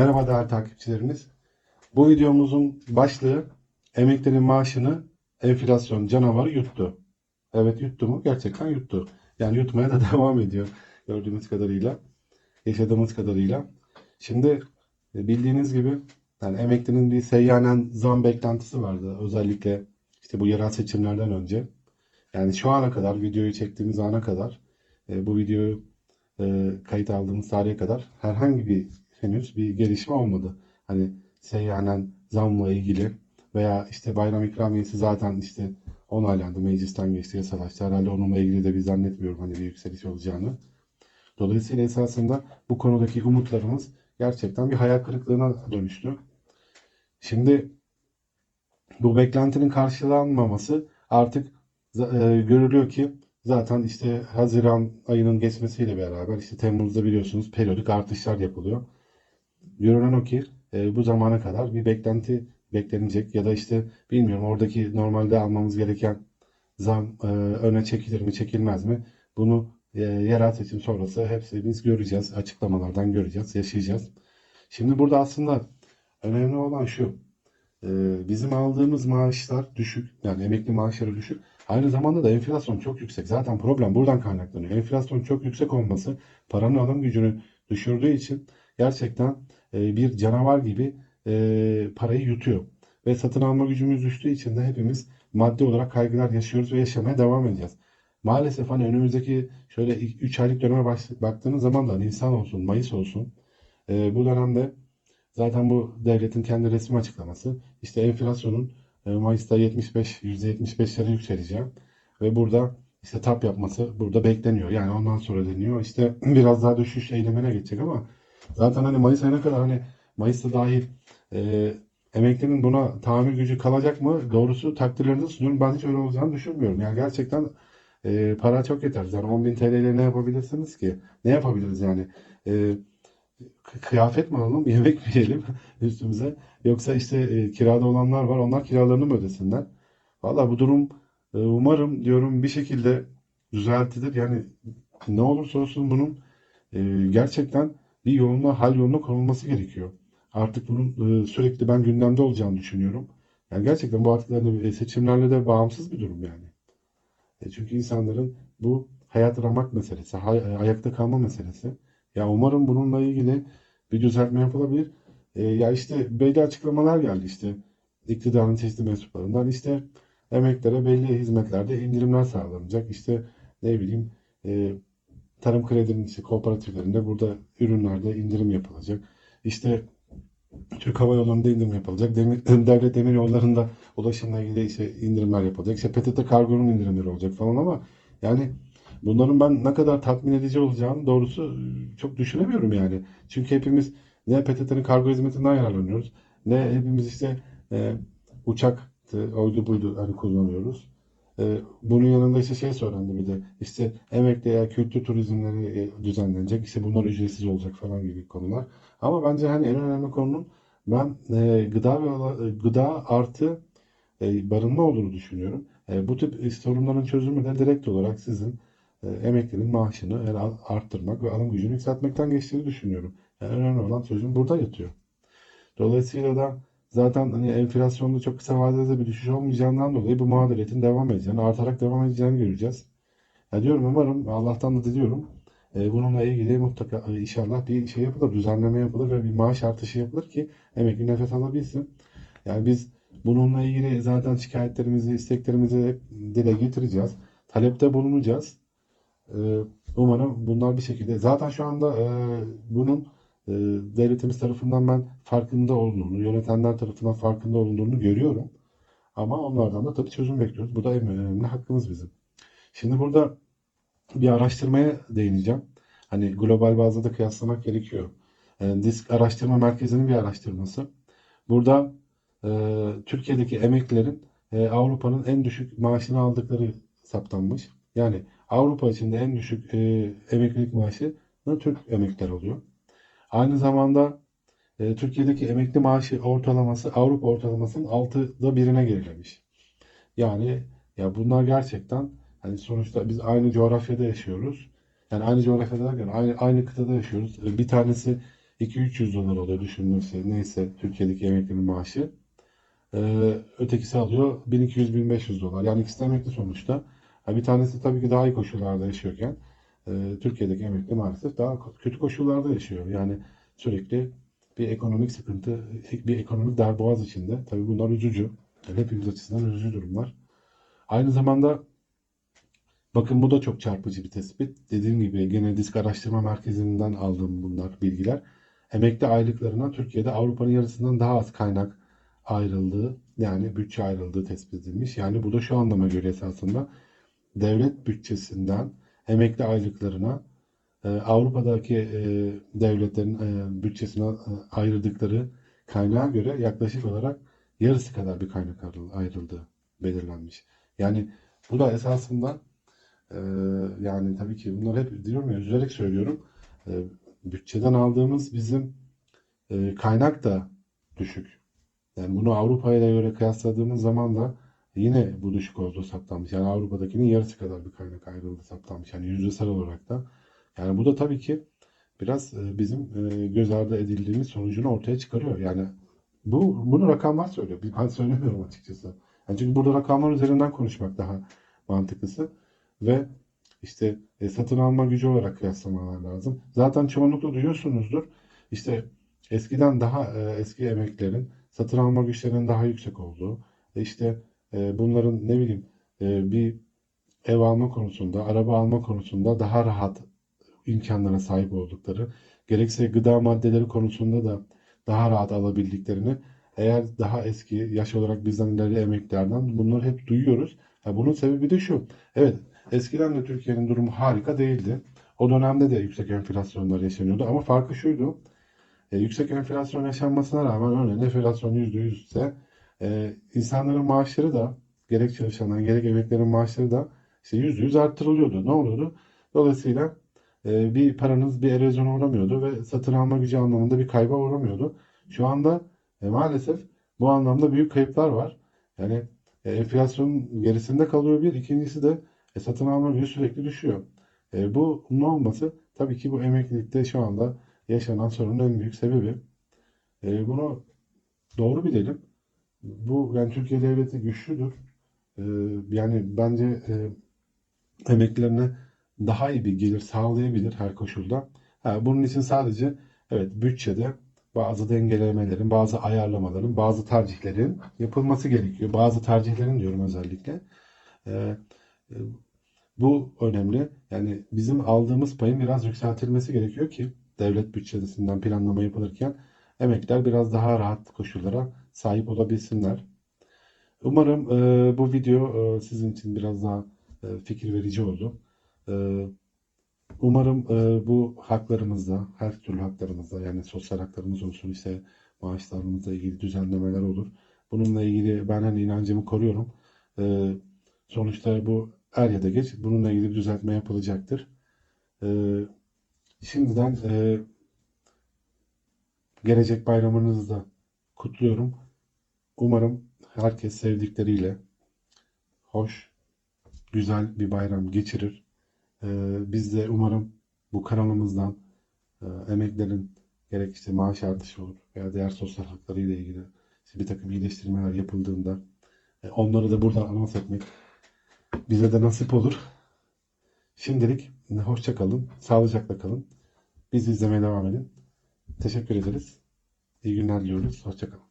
Merhaba değerli takipçilerimiz. Bu videomuzun başlığı emeklilerin maaşını enflasyon canavarı yuttu. Evet yuttu mu? Gerçekten yuttu. Yani yutmaya da devam ediyor gördüğümüz kadarıyla, yaşadığımız kadarıyla. Şimdi e, bildiğiniz gibi yani emeklinin bir seyyanen zam beklentisi vardı. Özellikle işte bu yerel seçimlerden önce. Yani şu ana kadar videoyu çektiğimiz ana kadar e, bu videoyu e, kayıt aldığımız tarihe kadar herhangi bir henüz bir gelişme olmadı. Hani seyyanen zamla ilgili veya işte bayram ikramiyesi zaten işte onaylandı. Meclisten geçti yasalaştı. Herhalde onunla ilgili de bir zannetmiyorum hani bir yükseliş olacağını. Dolayısıyla esasında bu konudaki umutlarımız gerçekten bir hayal kırıklığına dönüştü. Şimdi bu beklentinin karşılanmaması artık e, görülüyor ki zaten işte Haziran ayının geçmesiyle beraber işte Temmuz'da biliyorsunuz periyodik artışlar yapılıyor. Görünen o ki e, bu zamana kadar bir beklenti beklenecek ya da işte bilmiyorum oradaki normalde almamız gereken zam e, öne çekilir mi çekilmez mi? Bunu e, yerel seçim sonrası hepsini biz göreceğiz. Açıklamalardan göreceğiz, yaşayacağız. Şimdi burada aslında önemli olan şu. e, bizim aldığımız maaşlar düşük. Yani emekli maaşları düşük. Aynı zamanda da enflasyon çok yüksek. Zaten problem buradan kaynaklanıyor. Enflasyon çok yüksek olması paranın alım gücünü düşürdüğü için gerçekten e, bir canavar gibi e, parayı yutuyor. Ve satın alma gücümüz düştüğü için de hepimiz maddi olarak kaygılar yaşıyoruz ve yaşamaya devam edeceğiz. Maalesef hani önümüzdeki şöyle 3 aylık döneme baktığınız zaman da Nisan olsun, Mayıs olsun e, bu dönemde zaten bu devletin kendi resmi açıklaması işte enflasyonun e, Mayıs'ta 75, %75'lere yükseleceği ve burada işte tap yapması burada bekleniyor. Yani ondan sonra deniyor işte biraz daha düşüş eylemine geçecek ama zaten hani Mayıs ayına kadar hani Mayıs'ta dahil e, emeklinin buna tahammül gücü kalacak mı? Doğrusu takdirlerinizi sunuyorum. Ben hiç öyle olacağını düşünmüyorum. Yani gerçekten e, para çok yeter. Yani 10 bin TL ile ne yapabilirsiniz ki? Ne yapabiliriz yani? E, kı- kıyafet mi alalım, yemek mi yiyelim üstümüze? Yoksa işte e, kirada olanlar var. Onlar kiralarını mı ödesinler? Valla bu durum e, umarım diyorum bir şekilde düzeltilir. Yani ne olursa olsun bunun e, gerçekten bir yoluna, hal yoluna konulması gerekiyor. Artık bunun e, sürekli ben gündemde olacağını düşünüyorum. Yani gerçekten bu artık e, seçimlerle de bağımsız bir durum yani. E, çünkü insanların bu hayat aramak meselesi, ayakta kalma meselesi. Ya umarım bununla ilgili bir düzeltme yapılabilir. Ya işte belli açıklamalar geldi işte iktidarın çeşitli mensuplarından işte emeklere belli hizmetlerde indirimler sağlanacak. İşte ne bileyim tarım işte kooperatiflerinde burada ürünlerde indirim yapılacak. İşte Türk Hava Yolları'nda indirim yapılacak. Demir, devlet demir yollarında ulaşımla ilgili işte indirimler yapılacak. İşte PTT kargonun indirimleri olacak falan ama yani bunların ben ne kadar tatmin edici olacağını doğrusu e, çok düşünemiyorum yani. Çünkü hepimiz ne PTT'nin kargo hizmetinden yararlanıyoruz ne hepimiz işte e, uçak oydu buydu hani kullanıyoruz. E, bunun yanında işte şey söylendi bir de işte emekliye kültür turizmleri e, düzenlenecek. İşte bunlar ücretsiz olacak falan gibi konular. Ama bence hani en önemli konunun ben e, gıda ve e, gıda artı barınma olduğunu düşünüyorum. Bu tip sorunların çözümü de direkt olarak sizin emeklinin maaşını arttırmak ve alım gücünü yükseltmekten geçtiğini düşünüyorum. Yani önemli olan çözüm burada yatıyor. Dolayısıyla da zaten hani enflasyonda çok kısa vadede bir düşüş olmayacağından dolayı bu mağduriyetin devam edeceğini, artarak devam edeceğini göreceğiz. Ya diyorum umarım Allah'tan da diliyorum. E, bununla ilgili mutlaka e, inşallah bir şey yapılır, düzenleme yapılır ve bir maaş artışı yapılır ki emekli nefes alabilsin. Yani biz bununla ilgili zaten şikayetlerimizi, isteklerimizi dile getireceğiz. Talepte bulunacağız. E, umarım bunlar bir şekilde zaten şu anda e, bunun e, devletimiz tarafından ben farkında olduğunu, yönetenler tarafından farkında olduğunu görüyorum. Ama onlardan da tabii çözüm bekliyoruz. Bu da en önemli hakkımız bizim. Şimdi burada bir araştırmaya değineceğim. Hani global bazda da kıyaslamak gerekiyor. E, Disk Araştırma Merkezi'nin bir araştırması. Burada e, Türkiye'deki emeklilerin e, Avrupa'nın en düşük maaşını aldıkları saptanmış. Yani Avrupa içinde en düşük e, emeklilik maaşı Türk emekliler oluyor. Aynı zamanda e, Türkiye'deki emekli maaşı ortalaması Avrupa ortalamasının 6'da birine gerilemiş. Yani ya bunlar gerçekten hani sonuçta biz aynı coğrafyada yaşıyoruz. Yani aynı coğrafyada derken aynı, aynı kıtada yaşıyoruz. E, Bir tanesi 2-300 dolar oluyor düşünülürse. Neyse Türkiye'deki emeklinin maaşı. Ee, ötekisi alıyor 1200-1500 dolar. Yani ikisi de emekli sonuçta. Ha, bir tanesi tabii ki daha iyi koşullarda yaşıyorken e, Türkiye'deki emekli maalesef daha kötü koşullarda yaşıyor. Yani sürekli bir ekonomik sıkıntı, bir ekonomik darboğaz içinde. Tabii bunlar üzücü. Hepimiz açısından üzücü durumlar. Aynı zamanda bakın bu da çok çarpıcı bir tespit. Dediğim gibi gene Disk Araştırma Merkezi'nden aldığım bunlar bilgiler. Emekli aylıklarına Türkiye'de Avrupa'nın yarısından daha az kaynak ayrıldığı yani bütçe ayrıldığı tespit edilmiş. Yani bu da şu anlama göre esasında devlet bütçesinden emekli aylıklarına e, Avrupa'daki e, devletlerin e, bütçesine ayırdıkları kaynağa göre yaklaşık olarak yarısı kadar bir kaynak ayrıl- ayrıldığı belirlenmiş. Yani bu da esasında yani tabii ki bunları hep diyorum ya üzülerek söylüyorum. Bütçeden aldığımız bizim kaynak da düşük. Yani bunu Avrupa ile göre kıyasladığımız zaman da yine bu düşük olduğu saptanmış. Yani Avrupa'dakinin yarısı kadar bir kaynak ayrıldı saptanmış. Yani yüzdesel olarak da. Yani bu da tabii ki biraz e, bizim e, göz ardı edildiğimiz sonucunu ortaya çıkarıyor. Yani bu bunu rakamlar söylüyor. Ben söylemiyorum açıkçası. Yani çünkü burada rakamlar üzerinden konuşmak daha mantıklısı ve işte e, satın alma gücü olarak kıyaslamalar lazım. Zaten çoğunlukla duyuyorsunuzdur. İşte eskiden daha e, eski emeklerin satın alma güçlerinin daha yüksek olduğu, e, işte e, bunların ne bileyim e, bir ev alma konusunda, araba alma konusunda daha rahat imkanlara sahip oldukları, gerekse gıda maddeleri konusunda da daha rahat alabildiklerini, eğer daha eski yaş olarak bizden ileri emeklilerden bunları hep duyuyoruz. Ha, bunun sebebi de şu. Evet, eskiden de Türkiye'nin durumu harika değildi. O dönemde de yüksek enflasyonlar yaşanıyordu ama farkı şuydu. E, yüksek enflasyon yaşanmasına rağmen örneğin enflasyon %100 ise e, insanların maaşları da gerek çalışanların gerek emeklilerin maaşları da işte %100 arttırılıyordu. Ne oluyordu? Dolayısıyla e, bir paranız bir erozyona uğramıyordu ve satın alma gücü anlamında bir kayba uğramıyordu. Şu anda e, maalesef bu anlamda büyük kayıplar var. Yani e, enflasyonun gerisinde kalıyor bir. İkincisi de e, satın alma gücü sürekli düşüyor. E, bu ne olması tabii ki bu emeklilikte şu anda yaşanan sorunun en büyük sebebi. E, bunu doğru bilelim. Bu yani Türkiye devleti güçlüdür. E, yani bence e, emeklilerine daha iyi bir gelir sağlayabilir her koşulda. Ha, bunun için sadece evet bütçede bazı dengelemelerin, bazı ayarlamaların, bazı tercihlerin yapılması gerekiyor. Bazı tercihlerin diyorum özellikle. E, e, bu önemli. Yani bizim aldığımız payın biraz yükseltilmesi gerekiyor ki devlet bütçesinden planlama yapılırken emekliler biraz daha rahat koşullara sahip olabilsinler. Umarım e, bu video e, sizin için biraz daha e, fikir verici oldu. E, umarım e, bu haklarımızda, her türlü haklarımızda yani sosyal haklarımız olsun işte maaşlarımızla ilgili düzenlemeler olur. Bununla ilgili ben hani inancımı koruyorum. E, sonuçta bu er ya da geç bununla ilgili düzeltme yapılacaktır. E, şimdiden e, gelecek bayramınızı da kutluyorum. Umarım herkes sevdikleriyle hoş, güzel bir bayram geçirir. Ee, biz de umarım bu kanalımızdan e, emeklerin gerek işte maaş artışı olur veya diğer sosyal hakları ile ilgili işte bir takım iyileştirmeler yapıldığında e, onları da buradan anons etmek bize de nasip olur. Şimdilik hoşça kalın, sağlıcakla kalın. Bizi izlemeye devam edin. Teşekkür ederiz. İyi günler diliyoruz. Hoşça kalın.